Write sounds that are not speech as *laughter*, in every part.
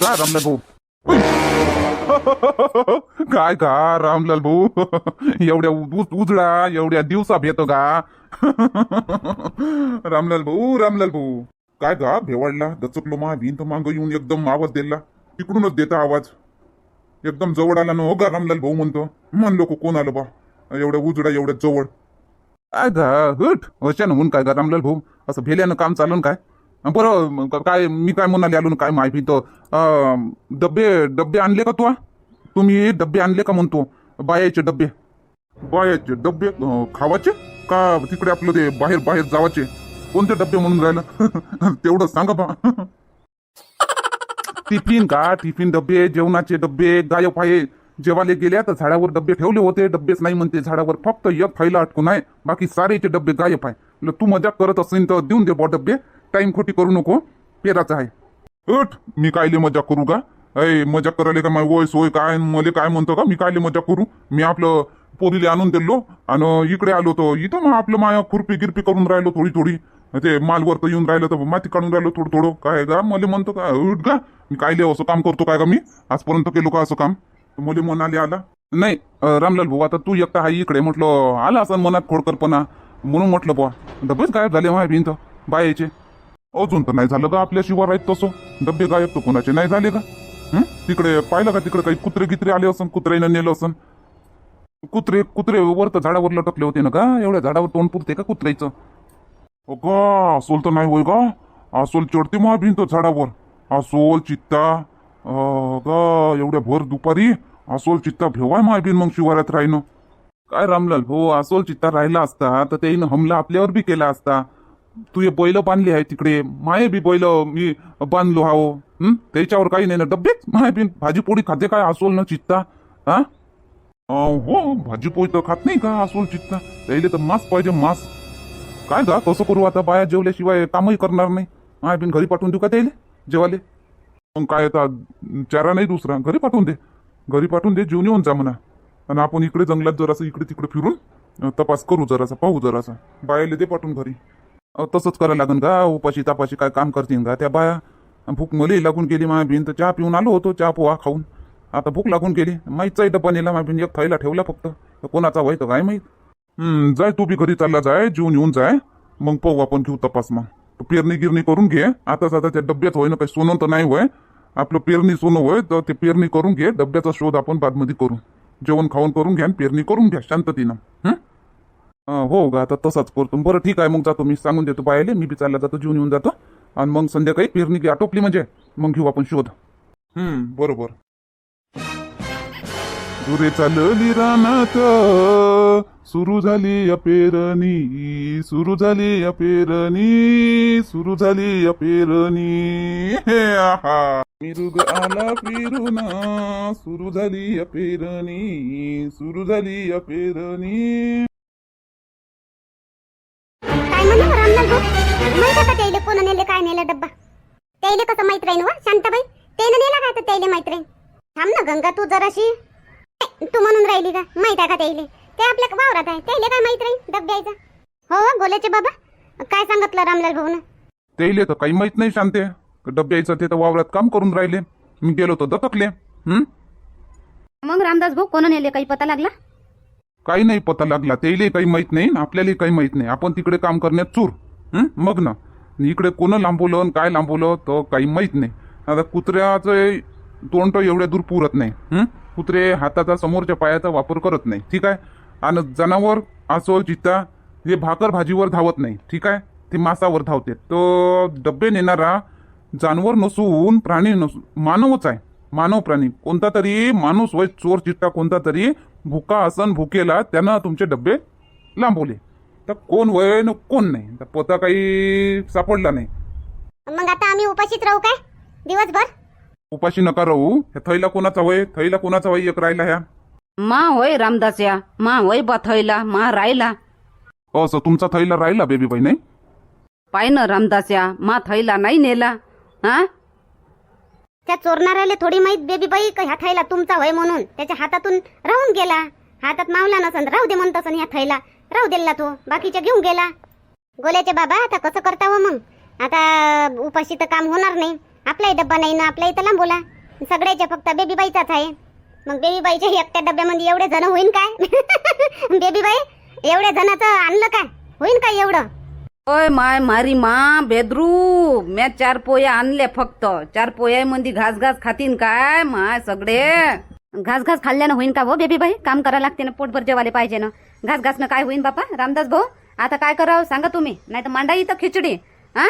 काय रामलाल भाऊ काय का रामलाल भाऊ एवढ्या उ- उजळा एवढ्या दिवसात येतो का रामलाल भाऊ रामलाल भाऊ काय का भेवाडला दचकलो मा भिंत मांग येऊन एकदम आवाज दिला तिकडूनच देता आवाज एकदम जवळ आला ना हो का रामलाल भाऊ म्हणतो म्हणलो कोण आलं बा एवढ्या उजडा एवढ्या जवळ काय गा हट अशानं म्हणून काय का रामलाल भाऊ असं भेल्यानं काम चालून काय बरं काय मी काय म्हणाले आलो ना काय माहिती तर अं, डब्बे डब्बे आणले का तू तुम्ही डब्बे आणले का म्हणतो? बायाचे डब्बे. बायाचे डब्बे अं, खावाचे का तिकडे आपलं ते बाहेर बाहेर जावाचे? कोणते डब्बे म्हणून राहिलं? *laughs* तेवढं सांगा बा. *laughs* टिफिन का? टिफिन डब्बे जेवणाचे डब्बे गायब आहे. जेवाले गेल्या तर झाडावर डब्बे ठेवले होते. डब्बेच नाही म्हणते झाडावर. फक्त एक थैला अटकून आहे. बाकी सारेचे डब्बे गायब आहे. तू मजाक करत असेल तर देऊन दे बा डब्बे. टाइम खोटी करू नको. पेराचा आहे. उठ मी कायले मजाक करू का? अय मजाक करायला का माझी वय सोय काय मले काय म्हणतो का? मी कायले मजाक करू? मी आपलं पोरीले आणून दिलो आणि इकडे आलो तो इथं मग आपलं माया खुरपी गिरपी करून राहिलो थोडी थोडी. ते मालवर तर येऊन राहिलं तर माती काढून राहिलो थोडं थोडं. काय का मला म्हणतो का? उठ का मी कायले असं काम करतो काय का मी? आजपर्यंत केलो का असं काम? मुली मनाले आला. नाही रामलाल भाऊ आता तू एकटा आहे इकडे. म्हटलं आला असं मनात खोडकरपणा. म्हणून म्हटलं बुवा डबेच गायब झाले माय भिंत. बायाचे अजून तर नाही झालं का आपल्या शिवार आहेत तसं. डबे गायब तर कोणाचे? नाही झाले का? हं? तिकडे पाहिलं का तिकडे काही कुत्रे गित्रे आले असन कुत्र्यानं नेलं असन? कुत्रे कुत्रे वर तर झाडावर लटकले होते ना का एवढ्या झाडावर तोंड पुरते का कुत्र्याचं? हो का असोल तर नाही होय का असोल चढते मग भिंत झाडावर. असोल चित्ता अं, का एवढ्या भर दुपारी असोल चित्ता भेवाय माय मग शिवारात राहिनं. काय रामलाल हो असोल चित्ता राहिला असता तर त्याईनं हमला आपल्यावर बी केला असता. तू हे बैल बांधली आहे तिकडे. माये बी बैल मी बांधलो हाव हं? त्याच्यावर काही नाही ना डब्बेच माय बी भाजी पोळी खाते काय असोल ना चित्ता? हा? अं, हो भाजी पोळी तर खात नाही का असोल चित्ता? त्याला तर मास पाहिजे मास. काय का कसं करू आता बाया जेवल्याशिवाय कामही करणार नाही. माय बिन घरी पाठवून देऊ का त्याले जेवाले? मग काय आता चारा नाही दुसरा. घरी पाठवून दे. घरी पाठवून दे जेवून येऊन जा म्हणा. आणि आपण इकडे जंगलात जरासं इकडे तिकडे फिरून अं, तपास करू जरासा पाहू जरासा. बायाले दे पाठवून घरी. तसंच करायला लागन का? उपाशी तापाशी काय काम करतील का? त्या बाया भूक मलही लागून गेली माझ्या भिन तर चहा पिऊन आलो होतो चहा पोहा खाऊन. आता भूक लागून गेली माहीतचाही डब्बा नेला माझ्या भिन एक थैला ठेवला फक्त. कोणाचा व्हायचं काय माहीत? जाय तू बी घरी चालला जाय जेवून येऊन जाय. मग पाहू आपण घेऊ तपास मग. पेरणी गिरणी करून घे. आताच आता त्या डब्यात होय ना काही सोनं तर नाही होय. आपलं पेरणी सोनं होय तर ते पेरणी करून घे. डब्याचा शोध आपण बादमध्ये करू. जेवण खाऊन करून घ्या आणि पेरणी करून घ्या शांततीनं. हं? अं, हो का आता तसाच करतो. बरं ठीक आहे मग जातो. मी सांगून देतो बायले. मी बी चालला जातो जेवून येऊन जातो. आणि मग संध्याकाळी पेरणी की आटोपली म्हणजे मग घेऊ आपण शोध. हम्म बरोबर. दुरे चालली रानात. सुरू झाली अपेरणी सुरू झाली अपेरणी सुरू झाली अपेरणी हे आहा. मिरुग आला फिरून सुरू झाली अपेरणी सुरू झाली अपेरणी काय म्हणलं रामलाल भाऊ माहीत आहे का त्याइले कोण नेले काय नेलं डब्बा. त्याइले कसं माहीत राहीन वा शांताबाई? त्यानं नेला तर त्याइले माहीत राहीन थांब ना गंगा तू जराशी. तू म्हणून राहिली का? माहीत आहे का ते आपल्या वावरात आहे. त्याइले काय माहीत राहीन डब्याचं हो हो, गोल्याचे बाबा. काय सांगितलं रामलाल भाऊन? त्याइले तर काही माहीत नाही शांते. डब्याचं ते तर वावरात काम करून राहिले. मी गेलो तर हम्म मग रामदास भाऊ कोण नेले? काही पता लागला? काही नाही पता लागला. त्याला काही माहीत नाही आपल्याला काही माहीत नाही. आपण तिकडे काम करण्यात चूर. मग ना. इकडे कोण लांबवलं आणि काय लांबवलं तर काही माहीत नाही. आता कुत्र्याचं तोंड एवढ्या दूर पुरत नाही. कुत्रे हाताचा समोरच्या पायाचा वापर करत नाही. ठीक आहे? आणि जनावर असो चित्ता हे भाकर भाजीवर धावत नाही. ठीक आहे? ते मासावर धावते. तो डब्बे नेणारा जानवर नसून प्राणी नसून मानवच आहे. मानव प्राणी. कोणता तरी माणूस वय चोर चिट्टा कोणता तरी भुका असन भुकेला त्यानं तुमचे डब्बे लांबवले. तर कोण वय न कोण नाही. तर पता काही सापडला नाही. मग आता आम्ही उपाशीच राहू काय? दिवसभर? उपाशी नका राहू. ह्या थैला कोणाचा वय? थैला कोणाचा वय एक राहिला ह्या? मा होय रामदास्या. मा होय बा थैला. मा राहिला. असं तुमचा थैला राहिला बेबी बाई नाही? पाय न रामदास्या. मा थैला नाही नेला. हा? त्या चोरणाऱ्याला थोडी माहीत बेबी बाई का ह्या थैला तुमचा होय म्हणून? त्याच्या हातातून राहून गेला. हातात मावला नसन राहू दे म्हणत ह्या थैला राहू दिला तो बाकीच्या घेऊन गेला. गोल्याचे बाबा आता कसं करता व मग? आता उपाशी तर काम होणार नाही. आपलाही डब्बा नाही ना आपल्या इथं लांब बोला सगळ्याच्या फक्त बेबी बाईचाच आहे. मग बेबी बाईच्या एकट्या डब्यामध्ये एवढे जण होईन काय? *laughs* बेबी बाई एवढ्या जणाचं आणलं काय? होईन काय एवढं? अय माय मारी मा बेदरू म्या चार पोया आणल्या फक्त. चार पोयामध्ये घास घास खातीन काय माय सगळे? घास घास खाल्ल्यानं होईन का हो बेबी बाई काम करायला लागते ना पोटभर जेवायला पाहिजे ना. घास घासनं काय होईन बापा? रामदास भाऊ आता काय करावं सांगा तुम्ही? नाही तर मांडा इथं खिचडी हा?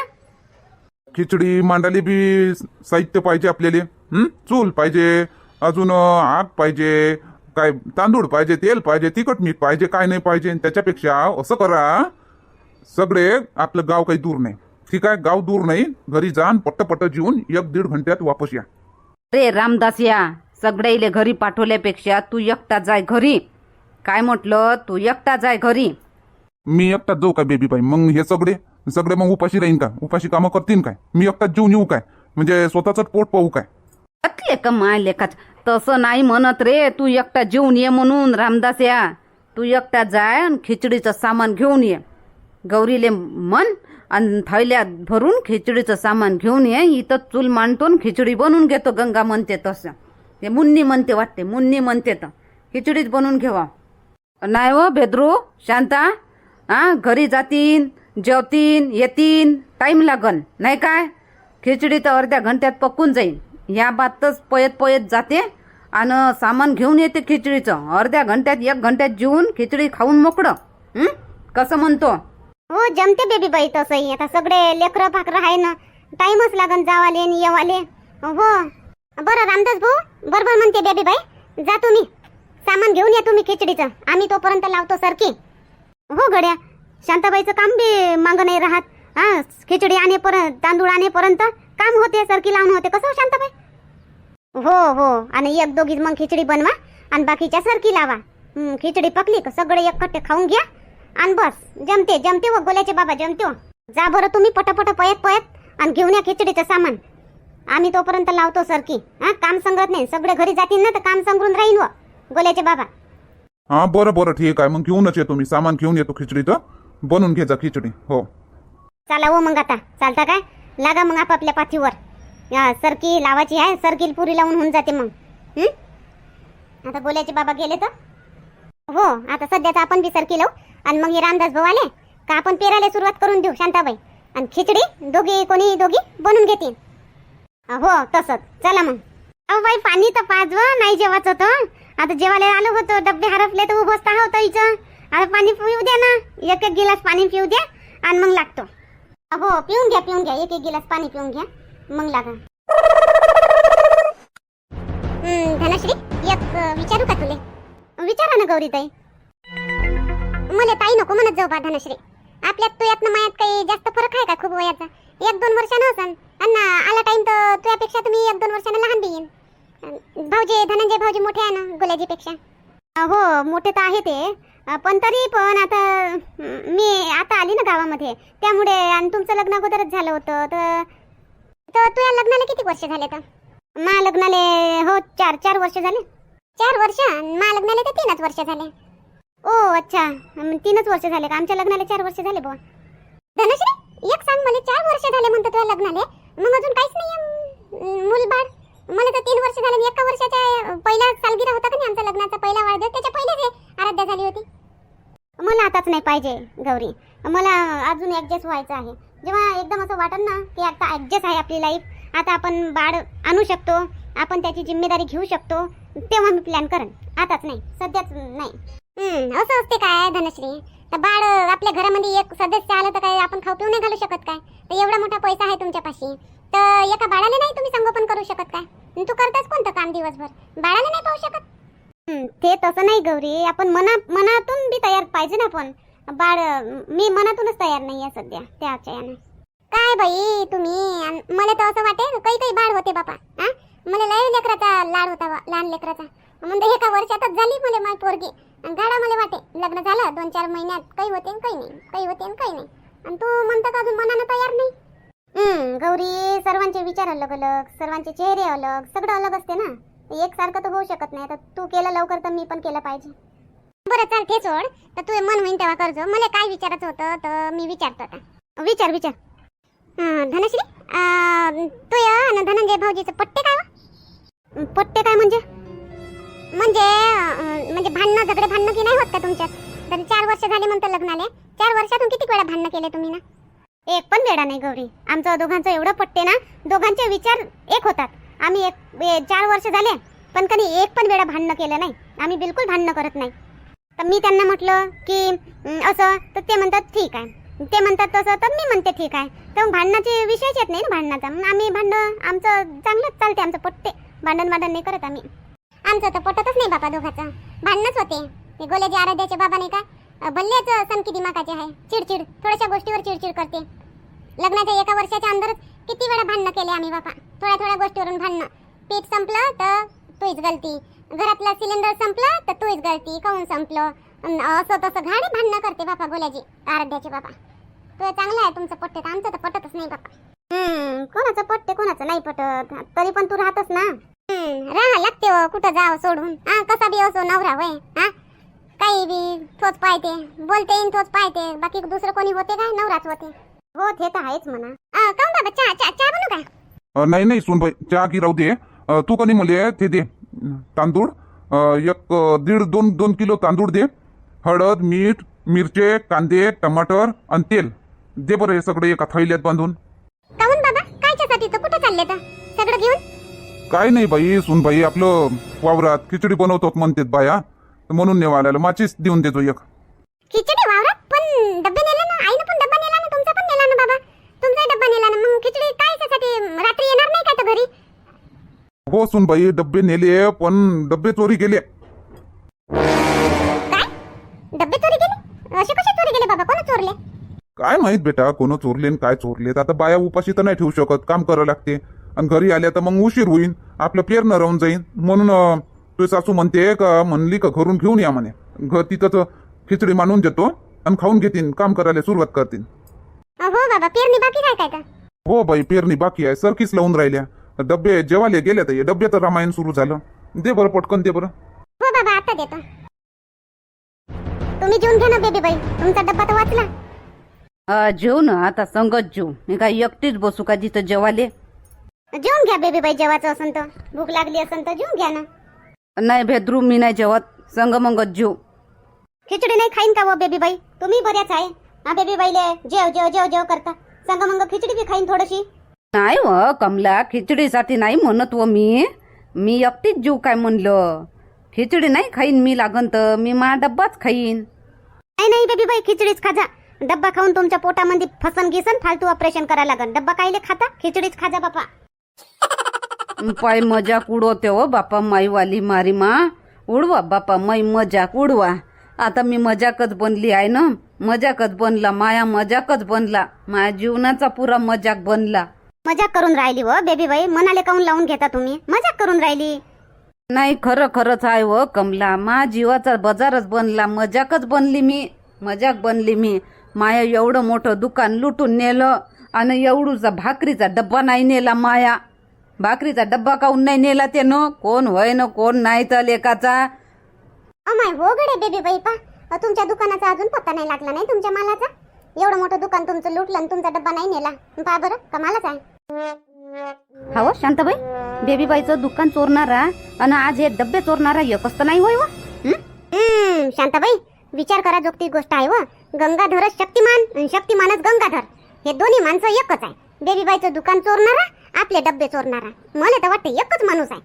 खिचडी मांडाली बी साहित्य पाहिजे आपल्याला. हं? चूल पाहिजे अजून अं, आग पाहिजे काय तांदूळ पाहिजे तेल पाहिजे तिखट मीठ पाहिजे काय नाही पाहिजे त्याच्यापेक्षा असं करा सगळे आपलं गाव काही दूर नाही. ठीक आहे? गाव दूर नाही. घरी जाण पट्ट पट्ट जेवून एक दीड घंट्यात वापस या. रे रामदास या सगळ्याले घरी पाठवल्यापेक्षा तू एकटा जाय घरी. काय म्हटलं? तू एकटा जाय घरी. मी एकटाच जाऊ काय बेबी बाई मग हे सगळे? सगळे मग उपाशी राहीन का? उपाशी कामं करतीन काय? मी एकटाच जेवून येऊ काय? म्हणजे स्वतःच पोट पाहू काय? घातले का माय लेखाच. तसं नाही म्हणत रे तू एकटा जेवून ये म्हणून रामदास या. तू एकटा जाय आणि खिचडीचं सामान घेऊन ये. गौरीले मन आणि थैल्यात भरून खिचडीचं सामान घेऊन ये इथं चूल मांडतो खिचडी बनवून घेतो गंगा म्हणते तसं. ते मुन्नी म्हणते वाटते मुन्नी म्हणते तर. खिचडीच बनवून घेवा. नाही हो भेद्रू शांता हा घरी जातीन जेवतीन येतीन टाईम लागन नाही काय? खिचडी तर अर्ध्या घंट्यात पकून जाईल या बातच पयत पयत जाते आणि सामान घेऊन येते खिचडीचं. अर्ध्या घंट्यात एक घंट्यात जेवून खिचडी खाऊन मोकळं. कसं म्हणतो? हो जमते बेबी बाई तसंही. आता सगळे लेकरं पाकरं आहे ना टाइमच लागन जावाले आणि येवाले. हो. बरं रामदास भाऊ बरोबर म्हणते बेबी बाई. जा तुम्ही. सामान घेऊन या तुम्ही खिचडीचं. आम्ही तोपर्यंत लावतो सरकी. हो गड्या. शांताबाईचं काम बी मागं नाही राहत. हा खिचडी आणेपर्यंत तांदूळ आणेपर्यंत काम होते सरकी लावून होते. कसं हो शांताबाई? हो हो. आणि एक दोघी मग खिचडी बनवा आणि बाकीच्या सरकी लावा. खिचडी पकली का? सगळे एकट्ठे खाऊन घ्या. आणि बस जमते जमते व गोल्याचे बाबा जमते हो. जा बरं तुम्ही पटापट पयत पयत आणि घेऊन या खिचडीचं सामान. आम्ही तोपर्यंत लावतो सरकी. हा काम संगत नाही सगळे घरी जातील ना तर काम संगरून राहीन व गोल्याचे बाबा. हा बरं बरं ठीक आहे. मग घेऊनच येतो मी. सामान घेऊन येतो खिचडीचं. बनवून घ्यायचा खिचडी. हो. चला हो मग आता. चालता काय लागा मग आपापल्या पाठीवर. या सरकी लावायची आहे सरकी पुरी लावून होऊन जाते मग. हं? आता गोल्याचे बाबा गेले तर? हो आता सध्याचा आपण विसर केलो हो. आणि मग हे रामदास भाऊ आले का आपण पेरायला सुरुवात करून देऊ शांताबाई. आणि खिचडी दोघी कोणी दोघी बनवून घेतील. हो तसंच. चला मग. अहो बाई पाणी तर पाजव नाही जेवायचं तर. आता जेवायला आलो होतो डब्बे हरपले तर उभं होता होतं इथं. आता पाणी पिऊ द्या ना. एक एक गिलास पाणी पिऊ द्या आणि मग लागतो. हो पिऊन घ्या पिऊन घ्या. एक एक गिलास पाणी पिऊन घ्या. मग लागा. धनश्री एक विचारू का तुले? विचारा ना गौरीताई मला ताई नको म्हणत जाऊ बा धनश्री. आपल्यात तू यातनं मायात काही जास्त फरक आहे का खूप वयाचा? एक दोन वर्षानं असन अण्णा आला टाइम तर तुझ्यापेक्षा तुम्ही एक दोन वर्षानं लहान बी भाऊजी धनंजय भाऊजी मोठे आहे ना गुलाजीपेक्षा? हो मोठे तर आहे ते. पण तरी पण आता मी आता आली ना गावामध्ये. त्यामुळे आणि तुमचं लग्न अगोदरच झालं होतं तर तर तुझ्या लग्नाला किती वर्ष झाले तर? मा लग्नाले हो चार चार वर्ष झाले. चार वर्ष? मा लग्नाले तर तीनच वर्ष झाले. ओ अच्छा. तीनच वर्ष झाले का? आमच्या लग्नाला चार वर्ष झाले बुवा. धनश्री एक सांग मला चार वर्ष झाले म्हणतो तुझ्या लग्नाले. मग अजून काहीच नाही मूलबाळ. मला तर तीन वर्ष झाले आणि एका वर्षाच्या अं, पहिला सालगिरा होता का नाही आमचा लग्नाचा? पहिला वाढदिवस. त्याच्या पहिलेच हे आराध्या झाली होती. मला आताच नाही पाहिजे गौरी. मला अजून ऍडजस्ट व्हायचं आहे. जेव्हा एकदम असं वाटत ना की आता ऍडजस्ट आहे आपली लाईफ आता आपण बाळ आणू शकतो. आपण त्याची जिम्मेदारी घेऊ शकतो. तेव्हा मी प्लॅन करन आताच नाही सध्याच नाही. हम्म, असं असते काय धनश्री? तर बाळ आपल्या घरामध्ये एक सदस्य आलं तर काय आपण खाऊ पिऊ नाही घालू शकत काय? तर एवढा मोठा पैसा आहे तुमच्यापाशी. तर एका बाळाला नाही तुम्ही संगोपन करू शकत काय? आणि तू करताच कोणतं काम दिवसभर? बाळाला नाही पाहू शकत? हं, ते तसं नाही गौरी. आपण मना मनातून बी तयार पाहिजे ना पण बाळ मी मनातूनच तयार नाही आहे सध्या त्याच्या यानं काय बाई तुम्ही? अन मला तर असं वाटे काही काही बाळ होते बापा. हा मला लय लेकराचा लाड होता लहान लेकराचा. म्हणजे एका वर्षातच झाली मला माझी पोरगी? अन गाडा मला वाटे. लग्न झालं दोन चार महिन्यात काही होते काही नाही काही होते काही नाही. आणि तू म्हणतो का अजून मनानं तयार नाही? हं, गौरी सर्वांचे विचार अलग अलग सर्वांचे चेहरे अलग सगळं अलग असते ना. एक सारखं तर होऊ शकत नाही आता तू केलं लवकर तर मी पण केलं पाहिजे. बरं चाल ते सोड तर तू मन होईन तेव्हा करजो. मला काय विचारायचं होतं तर मी विचारतो आता. विचार विचार. हं, धनश्री तू या आणि धनंजय भाऊजीचं पट्टे काय पटते पट्टे काय म्हणजे? म्हणजे म्हणजे भांडणं झगडे भांडणं की नाही होत का तुमच्यात? तर चार वर्ष झाले म्हणतं लग्नाले. चार वर्षातून किती वेळा भांडणं केले तुम्ही ना? एक पण वेळा नाही गौरी. आमचं दोघांचं एवढं पट्टे ना दोघांचे विचार एक होतात. आम्ही एक चार वर्ष झाले पण कधी एक पण वेळा भांडणं केलं नाही. आम्ही बिलकुल भांडणं करत नाही. तर मी त्यांना म्हटलं की असं तर ते म्हणतात ठीक आहे. ते म्हणतात तसं तर मी म्हणते ठीक आहे. तर भांडणाचे विषयच येत नाही ना भांडणाचा. मग आम्ही भांडणं आमचं चांगलंच चालते आमचं पट्टे. भांडण भांडण नाही करत आम्ही. आमचं तर पटतच नाही बापा दोघाचं. भांडणच होते. ते गोल्याजी आराध्याचे बाबा नाही का? अं, भल्लेच सनकी दिमागाचे आहे. चिडचिड थोड्याशा गोष्टीवर चिडचिड करते. लग्नाच्या एका वर्षाच्या अंदरच किती वेळा भांडणं केले आम्ही बाबा थोड्या थोड्या गोष्टीवरून भांडणं. पीठ संपलं तर तूच गलती घरातला सिलेंडर संपला तर तूच गलती काऊन संपलं? असं तसं घाडी भांडणं करते बापा गोल्याजी आराध्याचे बाबा तो चांगलं आहे तुमचं पट्टे तर आमचं तर पटतच नाही बापा. हम्म कोणाचं पटते कोणाचं नाही पटत. तरी पण तू राहतच ना. लागते हो, कुठं जावं सोडून? हा कसा बी असो नवरा वय हा? काही बी तोच पाहते बोलते येईन तोच पाहते बाकी दुसरं कोणी होते काय? नवराच होते. हो ते तर आहेच म्हणा. आ, काहून बाबा चहा चहा चहा बनू का अ, नाही नाही सुनबाई चहा की राहू दे. अ, तू कधी म्हणले ते दे. तांदूळ. अ, एक अ, दीड दोन दोन किलो तांदूळ दे. हळद मीठ मिरचे कांदे टमाटर आणि तेल. दे बरं हे सगळं एका थैल्यात बांधून. काहून बाबा? कायच्यासाठी तर कुठं चालले तर काय नाही बाई सुनबाई आपलं वावरात खिचडी बनवतो म्हणतात बाया. तर म्हणून नेवायला माचीच देऊन देतो एक. खिचडी वावरात? पण डब्बे नेला ना? आईनं पण डब्बा नेला ना? तुमचा पण नेला ना बाबा? तुमचा डब्बा नेला ना? मग खिचडी काय त्यासाठी रात्री येणार नाही का तर घरी? हो सुनबाई डब्बे नेले पण डब्बे चोरी केले. काय? डब्बे चोरी गेले असे कसे चोरी गेले बाबा? कोण चोरले? काय माहीत बेटा कोण चोरले आणि काय चोरलेत? आता बाया उपाशी तर नाही ठेवू शकत. काम करावं लागते. आणि घरी आल्या तर मग उशीर होईल आपलं पेरणं राहून जाईल म्हणून तुझी सासू म्हणते का म्हणली का घरून घेऊन या म्हणे. घर तिथंच खिचडी मांडून देतो आणि खाऊन घेतील काम करायला सुरुवात करतील हो बाबा पेरणी बाकी काय काय हो बाई पेरणी बाकी आहे. सरकीच लावून राहिल्या. डब्बे जेवाले गेले तर डब्बे तर रामायण सुरू झालं. दे बरं पटकन दे बरं. हो बाबा आता देतो. तुम्ही जेवून घ्या ना बेबी बाई. तुमचा डब्बा तर वाचला. जेव ना. आता संगत जेव. मी काय एकटीच बसू का जिथं जेवाले? जेवून घ्या बेबी बाई जेवायचं असन तर. भूक लागली असन तर जेवून घ्या ना. नाही भेद्रू मी नाही जेवत. संग मंगत जेव खिचडी नाही खाईन का व बेबी बाई? तुम्ही बऱ्याच आहे. हा बेबी बाईले जेव जेव जेव जेव करता. सांगा मग खिचडी बी खाईन थोडीशी. नाही व कमला खिचडीसाठी नाही म्हणत व मी. मी एकटीच जीव काय म्हणलं? खिचडी नाही खाईन मी लागन तर मी मा डब्बाच खाईन. नाही नाही बेबी बाई खिचडीच खाजा. डब्बा खाऊन तुमच्या पोटामध्ये फसन गिसन फालतू ऑपरेशन करायला लागन. डब्बा कायले खाता? खिचडीच खाजा बापा. पाय मजाक उडवते हो बापा माईवाली मारी मा. उडवा बापा माई मजाक उडवा आता मी मजाकच बनली आहे ना? मजाकच बनला माया मजाकच बनला. माया जीवनाचा पुरा मजाक बनला. मजाक करून राहिली व बेबी बाई मनाले काऊन लावून घेता तुम्ही? मजाक करून राहिली. नाही खरं खरंच आहे व कमला. मा जीवाचा बाजारच बनला मजाकच बनली मी. मजाक बनली मी. माया एवढं मोठं दुकान लुटून नेलं आणि एवढूचा भाकरीचा डब्बा नाही नेला माया. भाकरीचा डब्बा काऊन नाही नेला त्यानं? कोण होय न कोण नाही तर लेकाचा? अमाय हो गडे बेबी बाई पा तुमच्या दुकानाचा अजून पत्ता नाही लागला नाही तुमच्या मालाचा? एवढं मोठं दुकान तुमचं लुटलं आणि तुमचा डब्बा नाही नेला. पहा बरं कमालच आहे. हा हो शांताबाई बेबीबाईचं दुकान चोरणारा आणि आज हे डब्बे चोरणारा एकच तर नाही होय व? हं? शांताबाई विचार करा जोगती गोष्ट आहे व. गंगाधरच शक्तिमान आणि शक्तिमानच गंगाधर. हे दोन्ही माणसं एकच आहे. बेबीबाईचं दुकान चोरणारा आपले डब्बे चोरणारा. मला तर वाटतं एकच माणूस आहे.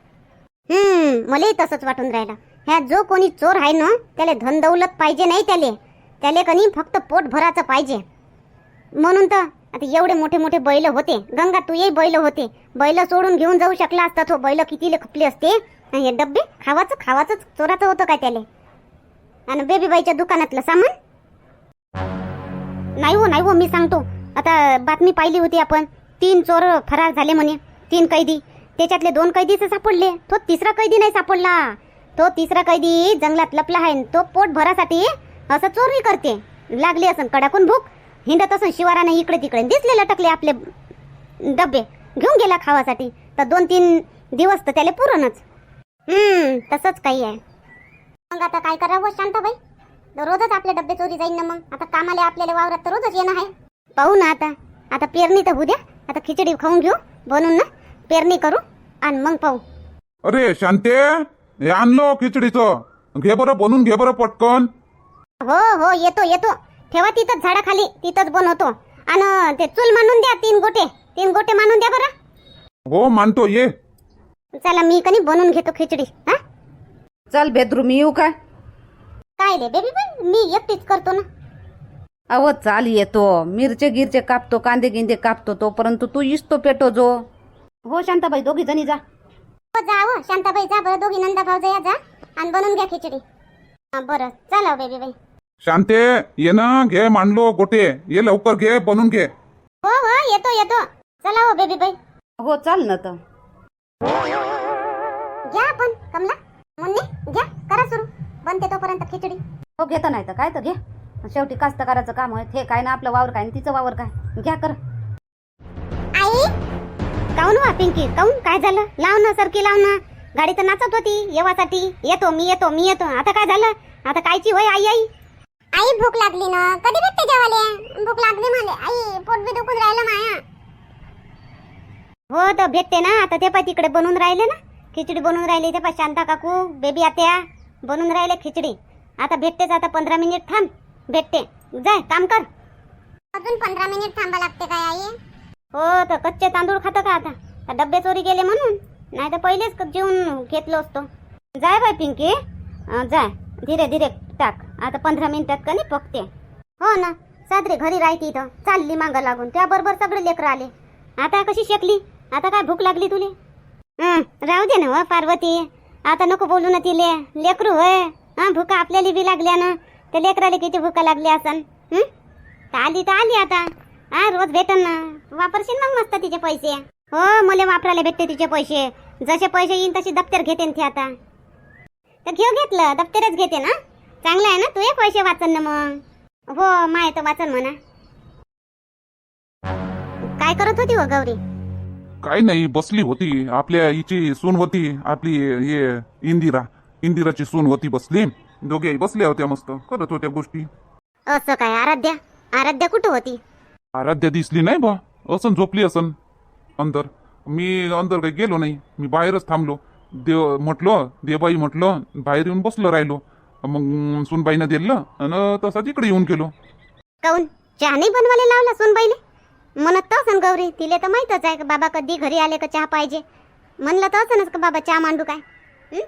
हम्म मलाही तसंच वाटून राहिलं. ह्या जो कोणी चोर आहे ना त्याला धन दौलत पाहिजे नाही त्याले. त्याले कनी फक्त पोट भराचं पाहिजे. म्हणून तर आता एवढे मोठे मोठे बैल होते. गंगा तूही बैल होते. बैल सोडून घेऊन जाऊ शकला असता तो. बैल कितीले खपले असते? आणि हे डब्बे खावाचं खावाचं चोराचं होतं काय त्याले? आणि बेबीबाईच्या दुकानातलं सामान? नाही हो नाही हो मी सांगतो. आता बातमी पाहिली होती आपण. तीन चोर फरार झाले म्हणे. तीन कैदी. त्याच्यातले दोन कैदीच सापडले. तो तिसरा कैदी नाही सापडला. तो तिसरा कैदी जंगलात लपला आहे तो पोट भरासाठी असं चोरी करते. लागली असं कडाकून भूक. हिंडत असं शिवाराने इकडे तिकडे. दिसले लटकले आपले डब्बे घेऊन गेला खावासाठी. तर दोन तीन दिवस तर त्याला पुरणच हम्म तसंच काही आहे. मग आता काय करावं? शांताबाई. रोजच आपले डबे चोरी जाईन ना मग. आता कामाला आपल्याला वावरात तर रोजच येणं आहे. पाहू ना आता. आता पेरणी तर होऊ द्या. आता खिचडी खाऊन घेऊ बनवून ना. पेरणी करू आणि मग पाहू. अरे शांते हे आणलो खिचडीचं. घे बरं बनवून घे बरं पटकन. हो हो येतो येतो. ठेवा तिथंच झाडाखाली तिथंच बनवतो. आणि ते चूल मांडून द्या तीन गोटे. तीन गोटे मांडून द्या बरं. हो मानतो ये. चला मी कनी बनवून घेतो खिचडी. हा? चल बेदरूम येऊ काय? काय रे बेबी बाई? मी एकटीच करतो ना. अव चाल येतो. मिरचे गिरचे कापतो कांदे गिंदे कापतो तोपर्यंत तू इस्तो पेटो जो. हो शांताबाई दोघी जणी जा. हो जा हो. शांताबाई जा बरं. दोघी नंदा भाऊ या जा. आणि बनवून घ्या खिचडी. हा, बरं. चला हो बेबी बाई शांते ये ना घे मांडलो गोटे. ये लवकर घे बनवून घे. हो हो येतो येतो. चला हो बेबी बाई हो चाल ना तर. घ्या आपण कमला. मुन्नी घ्या. करा सुरू. बनते तोपर्यंत खिचडी. हो घेता नाही तर काय तर घे. शेवटी कास्तकाराचं काम आहे हे काय ना आपलं वावर काय आणि तिचं वावर काय? घ्या कर. आई? काऊन वा पिंकी? काऊन? काय झालं? लाव ना सरकी लाव ना. गाडी तर नाचत होती येवासाठी. येतो मी येतो मी येतो. आता काय झालं? आता कायची होय आई आई? आई भूक लागली ना. कधी भेटते जेवाले भूक लागली मला. आई पोट बी दुखून राहिलं माया. हो तर भेटते ना. आता ते पाय तिकडे बनवून राहिले ना. खिचडी बनवून राहिली ते पाय शांता काकू बेबी आत्या बनवून राहिले खिचडी. आता भेटतेच आता पंधरा मिनिट थांब. भेटते. जाय काम कर. अजून पंधरा मिनिट थांबा लागते काय आई? हो तर कच्चे तांदूळ खातं का आता? का डब्बे चोरी गेले म्हणून. नाही तर पहिलेच क- जेवून घेतलो असतो. जाय बाय पिंकी. जाय धीरे धीरे टाक. आता पंधरा मिनिटात कनी पकते. हो ना. सादरे घरी राहते इथं. चालली मागं लागून. त्याबरोबर सगळे लेकरं आले. आता कशी शेकली? आता काय भूक लागली तुले? हं, राहू दे ना हो पार्वती. आता नको बोलू ना तिले. लेकरू होय हा भूका आपल्याला बी लागल्या ना. त्या लेकराला किती भूका लागली असन तर आली तर आली आता. हा रोज भेटन ना. वापरशील मग मस्त तिचे पैसे. हो मला वापरायला भेटते तिचे पैसे. जसे पैसे येईन तसे दप्तर घेते न ते आता. तर घेऊ घेतलं दप्तरच घेते ना. चांगलं आहे ना तू पैसे वाचन ना मग. हो माय तर वाचन म्हणा. काय करत होती हो गौरी? काय नाही बसली होती. आपल्या हिची सून होती आपली हे इंदिरा. इंदिराची सून होती बसली. दोघे बसल्या होत्या मस्त. करत होत्या गोष्टी. असं काय? आराध्या? आराध्या कुठं होती? आराध्या दिसली नाही बा. असन झोपली असन. अंदर. मी अंदर काही गेलो नाही. मी बाहेरच थांबलो. देव म्हटलं देवबाई म्हटलं बाहेर येऊन बसलो राहिलो. मग सुनबाईनं दिलं आणि तसाच इकडे येऊन गेलो. काऊन? चहा नाही बनवायला लावला सुनबाईले? म्हणत तर असन गौरी तिले तर माहीतच आहे का बाबा कधी घरी आले का चहा पाहिजे? म्हणलं तर असनच का बाबा चहा मांडू काय? हं?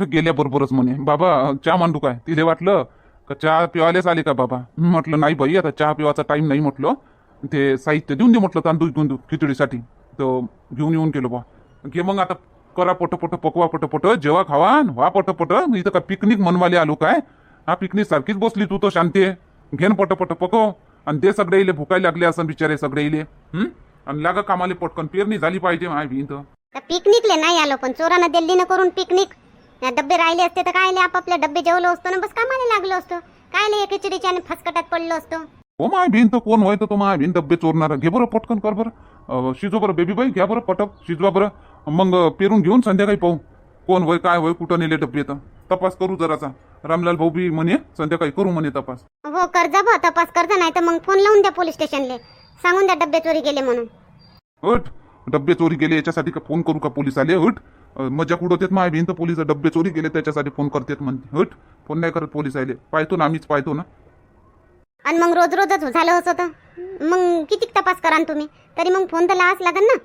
गेल्याबरोबरच म्हणे बाबा चहा मांडू काय? तिथे वाटलं का चहा पिवायलाच आले का बाबा? म्हटलं नाही बाई आता चहा पिवायचा टाइम नाही म्हटलं. ते साहित्य देऊन दे म्हटलं तांदूळ गुंदू खिचडीसाठी. तर घेऊन येऊन गेलो बा. घे मग आता करा पटपट पकवा पटपट जेवा खावा वा व्हा पट इथं का पिकनिक मनवाले आलो काय? हा पिकनिक सारखीच बसली तू तर शांती. आहे घेन पटपट पकव. आणि ते सगळे इले भुकायला लागले असं बिचारे सगळे इले हम्म आणि लागा कामाले पटकन पेरणी झाली पाहिजे माय भिंत. पिकनिकले नाही आलो पण चोरानं दिल्लीनं करून पिकनिक डब्बे राहिले असते तर काय आपापले डब्बे जेवलो असतो ना बस कामाला लागलो असतो. काय लय खिचडीच्या आणि फसकटात पडलो असतो. हो माय भिंत कोण होय तो माय भिंत डब्बे चोरणार. घे बरं पटकन कर बरं. अं, शिजव बरं बेबी बाई घ्या बरं पटक शिजवा बरं. मग अं, पेरून घेऊन संध्याकाळी पाहू. कोण होय काय होय कुठं नेले डब्बे तर. तपास करू जराचा रामलाल भाऊ बी म्हणे संध्याकाळी करू म्हणे तपास. हो कर्जा बा तपास करता नाही तर मग फोन लावून द्या पोलीस स्टेशनले. सांगून द्या डब्बे चोरी गेले म्हणून. हट. डब्बे चोरी गेले याच्यासाठी का फोन करू का पोलीस आले हट. अं, मजा उडवतात माय भिंत पोलीस डब्बे चोरी गेले त्याच्यासाठी फोन करतात म्हणते. हट फोन नाही करत पोलीस आले पाहतो ना आम्हीच पाहतो ना. आणि मग रोज रोजच झालं असं तर. मग किती तपास करान तुम्ही? तरी मग फोन तर लावाच लागेल ना.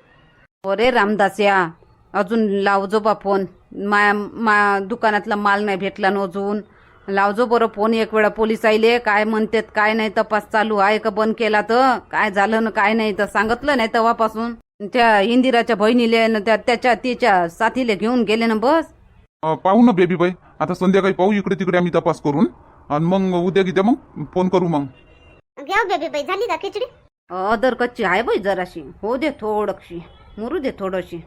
अरे रामदास या अजून लावजो बा फोन. माया मा दुकानातला माल नाही भेटला ना अजून. लावजो बरं फोन एक वेळा पोलीस आईले काय म्हणतात काय नाही तपास चालू आहे का? बंद केला तर? काय झालं ना काय नाही तर सांगितलं नाही तेव्हापासून त्या इंदिराच्या बहिणीले न त्या त्याच्या तिच्या साथीले घेऊन गेले ना बस. अं, पाहू ना बेबी बाई. आता संध्याकाळी पाहू इकडे तिकडे आम्ही तपास करून. आणि मग उद्या किद्या मग फोन करू मग. घ्या हो बेबी बाई. झाली का खिचडी? अदर कच्ची आहे बाई जराशी. हो दे थोडशी मुरू दे थोडशी.